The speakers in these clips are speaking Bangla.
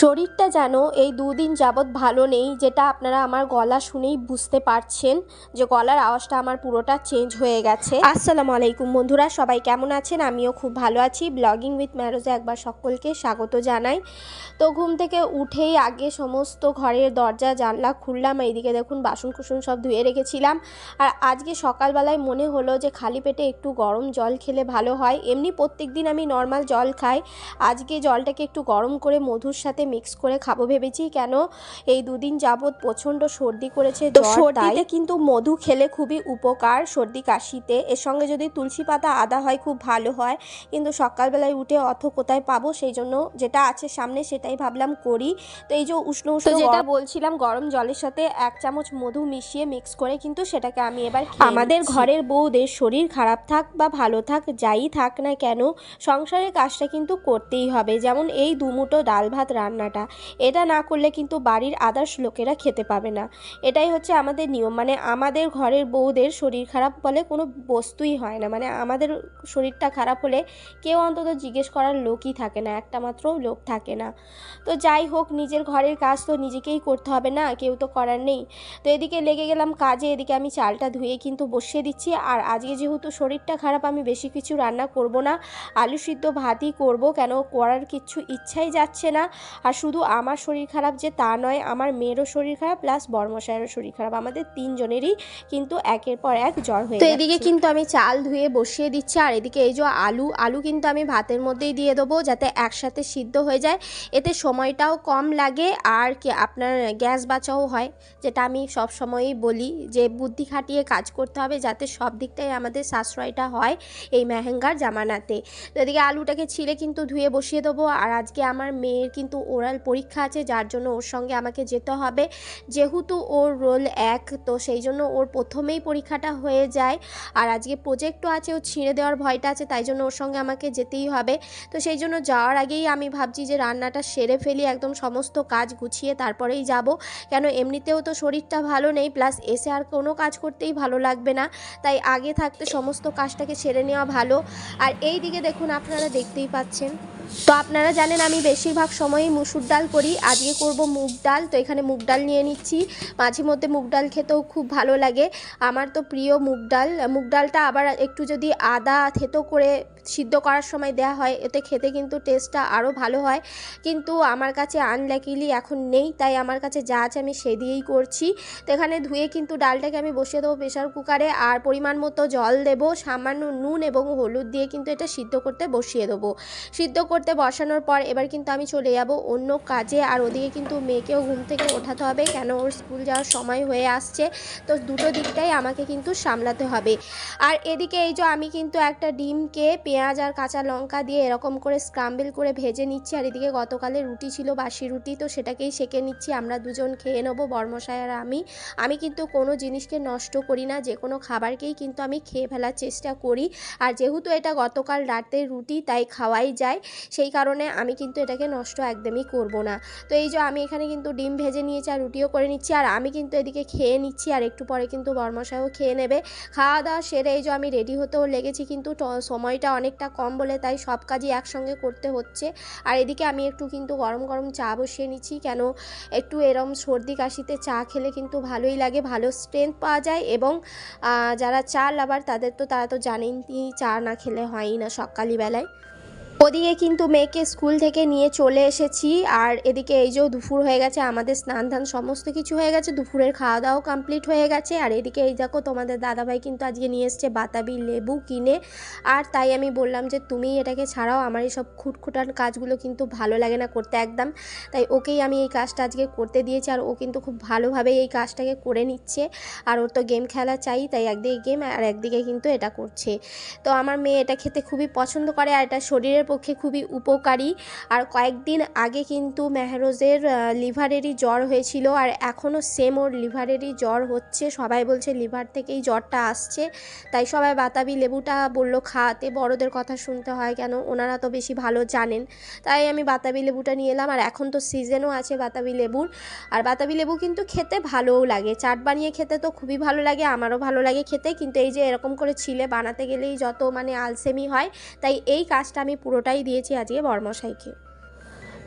শরীরটা যেন এই দুদিন যাবৎ ভালো নেই, যেটা আপনারা আমার গলা শুনেই বুঝতে পারছেন যে গলার আওয়াজটা আমার পুরোটা চেঞ্জ হয়ে গেছে। আসসালামু আলাইকুম বন্ধুরা, সবাই কেমন আছেন? আমিও খুব ভালো আছি। ব্লগিং উইথ ম্যারোজে একবার সকলকে স্বাগত জানাই। তো ঘুম থেকে উঠেই আগে সমস্ত ঘরের দরজা, জানলা খুললাম, এইদিকে দেখুন বাসন কুসন সব ধুয়ে রেখেছিলাম। আর আজকে সকালবেলায় মনে হলো যে খালি পেটে একটু গরম জল খেলে ভালো হয়। এমনি প্রত্যেক দিন আমি নর্মাল জল খাই। আজকে জলটাকে একটু গরম করে মধুর সাথে মিক্স করে খাব। ভেবেছি কেন এই দুদিন যাবৎ প্রচণ্ড সর্দি করেছে তো সর্দিতে কিন্তু মধু খেলে খুবই উপকার সর্দি কাশিতে। এর সঙ্গে যদি তুলসী পাতা আদা হয় খুব ভালো হয়। কিন্তু সকালবেলায় উঠে অথ কোথায় পাবো সেই জন্য যেটা আছে সামনে সেটাই ভাবলাম করি। তো এই যে উষ্ণ উষ্ণ যেটা বলছিলাম গরম জলের সাথে এক চামচ মধু মিশিয়ে মিক্স করে কিন্তু সেটাকে আমি এবার আমাদের ঘরের বউদের শরীর খারাপ থাক বা ভালো থাক যাই থাক না কেন সংসারের কাজটা কিন্তু করতেই হবে। যেমন এই দুমুটো ডাল ভাত রান্নাটা। এটা না করলে কিন্তু বাড়ির আদার্স লোকেরা খেতে পাবে না। এটাই হচ্ছে আমাদের নিয়ম। মানে আমাদের ঘরের বউদের শরীর খারাপ বলে কোনো বস্তুই হয় না। মানে আমাদের শরীরটা খারাপ হলে কেউ অন্তত জিজ্ঞেস করার লোকই থাকে না। একটা মাত্র লোক থাকে না। তো যাই হোক, নিজের ঘরের কাজ তো নিজেকেই করতে হবে না। কেউ তো করার নেই। তো এদিকে লেগে গেলাম কাজে। এদিকে আমি চালটা ধুয়ে কিন্তু বসিয়ে দিচ্ছি। আর আজকে যেহেতু শরীরটা খারাপ, আমি বেশি কিছু রান্না করব না। আলু সিদ্ধ ভাতই করব। কেন করার কিচ্ছু ইচ্ছাই যাচ্ছে না। আর শুধু আমার শরীর খারাপ যে তা নয় আমার মেয়েরও শরীর খারাপ প্লাস বর্মশায়েরও শরীর খারাপ। আমাদের তিনজনেরই কিন্তু একের পর এক জ্বর হয়ে তো এদিকে কিন্তু আমি চাল ধুয়ে বসিয়ে দিচ্ছি আর এদিকে এই যে আলু আলু কিন্তু আমি ভাতের মধ্যেই দিয়ে দেবো যাতে একসাথে সিদ্ধ হয়ে যায়। এতে সময়টাও কম লাগে আর কি আপনার গ্যাস বাঁচাও হয় যেটা আমি সব সময়ই বলি যে বুদ্ধি খাটিয়ে কাজ করতে হবে যাতে সব দিকটাই আমাদের সাশ্রয়টা হয় এই মেহেঙ্গার জামানাতে। তো এদিকে আলুটাকে ছিঁড়ে কিন্তু ধুয়ে বসিয়ে দেবো আর আজকে আমার মেয়ের কিন্তু ওরাল পরীক্ষা আছে, যার জন্য ওর সঙ্গে আমাকে যেতে হবে। যেহেতু ওর রোল এক, তো সেই জন্য ওর প্রথমেই পরীক্ষাটা হয়ে যায়। আর আজকে প্রজেক্টও আছে, ও ছিঁড়ে দেওয়ার ভয়টা আছে, তাই জন্য ওর সঙ্গে আমাকে যেতেই হবে। তো সেই জন্য যাওয়ার আগেই আমি ভাবছি যে রান্নাটা সেরে ফেলি, একদম সমস্ত কাজ গুছিয়ে তারপরেই যাব। কেন এমনিতেও তো শরীরটা ভালো নেই প্লাস এসে আর কোনো কাজ করতেই ভালো লাগবে না। তাই আগে থাকতে সমস্ত কাজটাকে সেরে নেওয়া ভালো। আর এই দিকে দেখুন, আপনারা দেখতেই পাচ্ছেন। তো আপনারা জানেন আমি বেশিরভাগ সময়ই মুসুর ডাল করি, আজকে করব মুগ ডাল। তো এখানে মুগ ডাল নিয়ে নিচ্ছি। মাঝে মধ্যে মুগ ডাল খেতেও খুব ভালো লাগে। আমার তো প্রিয় মুগ ডাল। মুগ ডালটা আবার একটু যদি আদা থেতো করে সিদ্ধ করার সময় দেওয়া হয়। এতে খেতে কিন্তু টেস্টটা আরও ভালো হয়। কিন্তু আমার কাছে আনলাকিলি এখন নেই। তাই আমার কাছে যা আছে আমি সে দিয়েই করছি। তো এখানে ধুয়ে কিন্তু ডালটাকে আমি বসিয়ে দেবো প্রেশার কুকারে আর পরিমাণ মতো জল দেবো, সামান্য নুন এবং হলুদ দিয়ে কিন্তু এটা সিদ্ধ করতে বসিয়ে দেবো। সিদ্ধ করতে বসানোর পর এবার কিন্তু আমি চলে যাব অন্য কাজে। আর ওদিকে কিন্তু মেয়েকেও ঘুম থেকে ওঠাতে হবে। কেন ওর স্কুল যাওয়ার সময় হয়ে আসছে। তো দুটো দিকটাই আমাকে কিন্তু সামলাতে হবে। আর এদিকে এই যে আমি কিন্তু একটা ডিমকে পেঁয়াজ আর কাঁচা লঙ্কা দিয়ে এরকম করে স্ক্রাম্বেল করে ভেজে নিচ্ছি। আর এদিকে গতকালে রুটি ছিল বাসি রুটি, তো সেটাকেই সেকে নিচ্ছি। আমরা দুজন খেয়ে নেব, বর্মশাই আর আমি। আমি কিন্তু কোনো জিনিসকে নষ্ট করি না, যে কোনো খাবারকেই কিন্তু আমি খেয়ে ফেলার চেষ্টা করি। আর যেহেতু এটা গতকাল রাতের রুটি, তাই খাওয়াই যায়। সেই কারণে আমি কিন্তু এটাকে নষ্ট একদমই করব না। তো এই যে আমি এখানে কিন্তু ডিম ভেজে নিয়েছি আর রুটিও করে নিচ্ছি। আর আমি কিন্তু এদিকে খেয়ে নিচ্ছি আর একটু পরে কিন্তু বর্মশাইও খেয়ে নেবে। খাওয়া দাওয়া সেরে এই যে আমি রেডি হতেও লেগেছি, কিন্তু সময়টা অনেকটা কম বলে তাই সব কাজই একসঙ্গে করতে হচ্ছে। আর এদিকে আমি একটু কিন্তু গরম গরম চা বসিয়ে নিচ্ছি, কেন একটু এরম সর্দি কাশিতে চা খেলে কিন্তু ভালোই লাগে, ভালো স্ট্রেংথ পাওয়া যায় এবং যারা চা লাভার তাদের তো তারা তো জানেনই চা না খেলে হয়ই না সকালি বেলায় ওদিকে কিন্তু মেয়েকে স্কুল থেকে নিয়ে চলে এসেছি। আর এদিকে এই যে দুপুর হয়ে গেছে, আমাদের স্নান ধান সমস্ত কিছু হয়ে গেছে, দুপুরের খাওয়া দাওয়াও কমপ্লিট হয়ে গেছে। আর এদিকে এই দেখো তোমাদের দাদাভাই কিন্তু আজকে নিয়ে এসছে বাতাবি লেবু কিনে। আর তাই আমি বললাম যে, তুমি এটাকে ছাড়াও আমার এই সব খুটখুটান কাজগুলো কিন্তু ভালো লাগে না করতে একদম। তাই ওকেই আমি এই কাজটা আজকে করতে দিয়েছি। আর ও কিন্তু খুব ভালোভাবে এই কাজটাকে করে নিচ্ছে। আর ওর তো গেম খেলা চাই, তাই একদিকে গেম আর একদিকে কিন্তু এটা করছে। তো আমার মেয়ে এটা খেতে খুবই পছন্দ করে, আর এটা শরীরের পক্ষে খুবই উপকারী। আর কয়েকদিন আগে কিন্তু মেহরোজের লিভারেরই জ্বর হয়েছিল আর এখনও সেম ওর লিভারেরই জ্বর হচ্ছে। সবাই বলছে লিভার থেকেই জ্বরটা আসছে। তাই সবাই বাতাবি লেবুটা বলল, খাওয়াতে বড়দের কথা শুনতে হয় কেন? ওনারা তো বেশি ভালো জানেন। তাই আমি বাতাবি লেবুটা নিয়ে এলাম আর এখন তো সিজনও আছে বাতাবি লেবুর। আর বাতাবি লেবু কিন্তু খেতে ভালোও লাগে। চাট বানিয়ে খেতে তো খুবই ভালো লাগে, আমারও ভালো লাগে খেতে। কিন্তু এই যে এরকম করে ছিলে, বানাতে গেলেই যত মানে আলসেমি হয়, তাই এই কাজটা আমি পুরোটাই দিয়েছি আজকে বর্মশাইকে।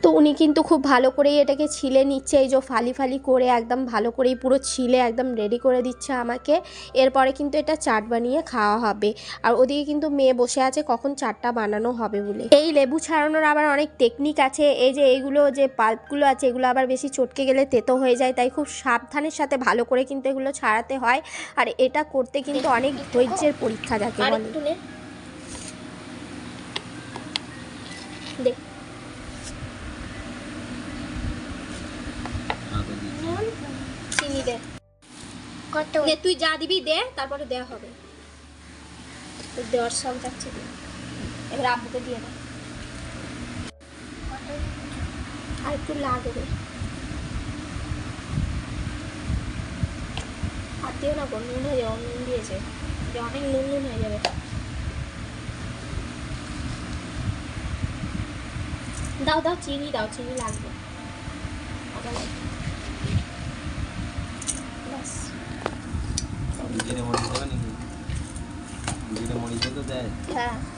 তো উনি কিন্তু খুব ভালো করেই এটাকে ছিলে নিচ্ছে এই যে ফালি ফালি করে একদম ভালো করেই পুরো ছিলে একদম রেডি করে দিচ্ছে আমাকে। এরপরে কিন্তু এটা চাট বানিয়ে খাওয়া হবে। আর ওদিকে কিন্তু মেয়ে বসে আছে কখন চাটটা বানানো হবে বলে। এই লেবু ছাড়ানোর আবার অনেক টেকনিক আছে। এই যে এইগুলো যে পাল্পগুলো আছে এগুলো আবার বেশি চটকে গেলে তেতো হয়ে যায় তাই খুব সাবধানের সাথে ভালো করে কিন্তু এগুলো ছাড়াতে হয়। আর এটা করতে কিন্তু অনেক ধৈর্যের পরীক্ষা যাকে বলে একটু নে দেখ চিনি দে নে তুই যা দিবি, দে, তারপরে দেওয়া হবে। তোর দেওয়ার সব যাচ্ছে দে। এবার আব্বুকে দিয়ে দে। আর একটু লাগবে আর দিও না গো, নুন হয়ে যাবে, নুন দিয়েছে। যে অনেক নুন নুন হয়ে যাবে। দাও দাও, চিনি দাও, চিনি লাগবে। আবার লাগবে। ব্যাস দুজনে মরিচ দেবে নাকি দুজনে মরিচ তো দেয় হ্যাঁ ব্যাস